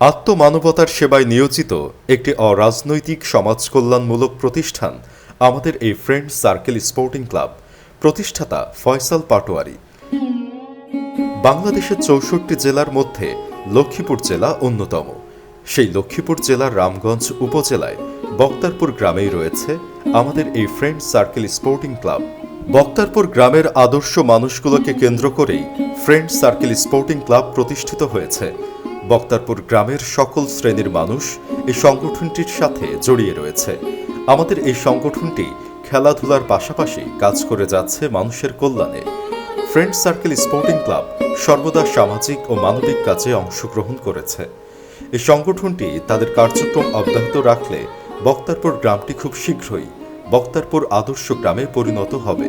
আত্মমানবতার সেবায় নিয়োজিত একটি অরাজনৈতিক সমাজ কল্যাণমূলক প্রতিষ্ঠান, আমাদের এই ফ্রেন্ড সার্কেল স্পোর্টিং ক্লাব প্রতিষ্ঠাতা ফয়সাল পাটোয়ারি। বাংলাদেশের চৌষট্টি জেলার মধ্যে লক্ষ্মীপুর জেলা অন্যতম। সেই লক্ষ্মীপুর জেলার রামগঞ্জ উপজেলায় বক্তারপুর গ্রামেই রয়েছে আমাদের এই friend circle sporting club Baktarpur গ্রামের আদর্শ মানুষগুলোকে কেন্দ্র করেই ফ্রেন্ড সার্কেল স্পোর্টিং ক্লাব প্রতিষ্ঠিত হয়েছে। বক্তারপুর গ্রামের সকল শ্রেণির মানুষ এই সংগঠনটির সাথে জড়িয়ে রয়েছে। আমাদের এই সংগঠনটি খেলাধুলার পাশাপাশি কাজ করে যাচ্ছে মানুষের কল্যাণে। ফ্রেন্ড সার্কেল স্পোর্টিং ক্লাব সর্বদা সামাজিক ও মানবিক কাজে অংশগ্রহণ করেছে। এই সংগঠনটি তাদের কার্যক্রম অব্যাহত রাখলে বক্তারপুর গ্রামটি খুব শীঘ্রই বক্তারপুর আদর্শ গ্রামে পরিণত হবে।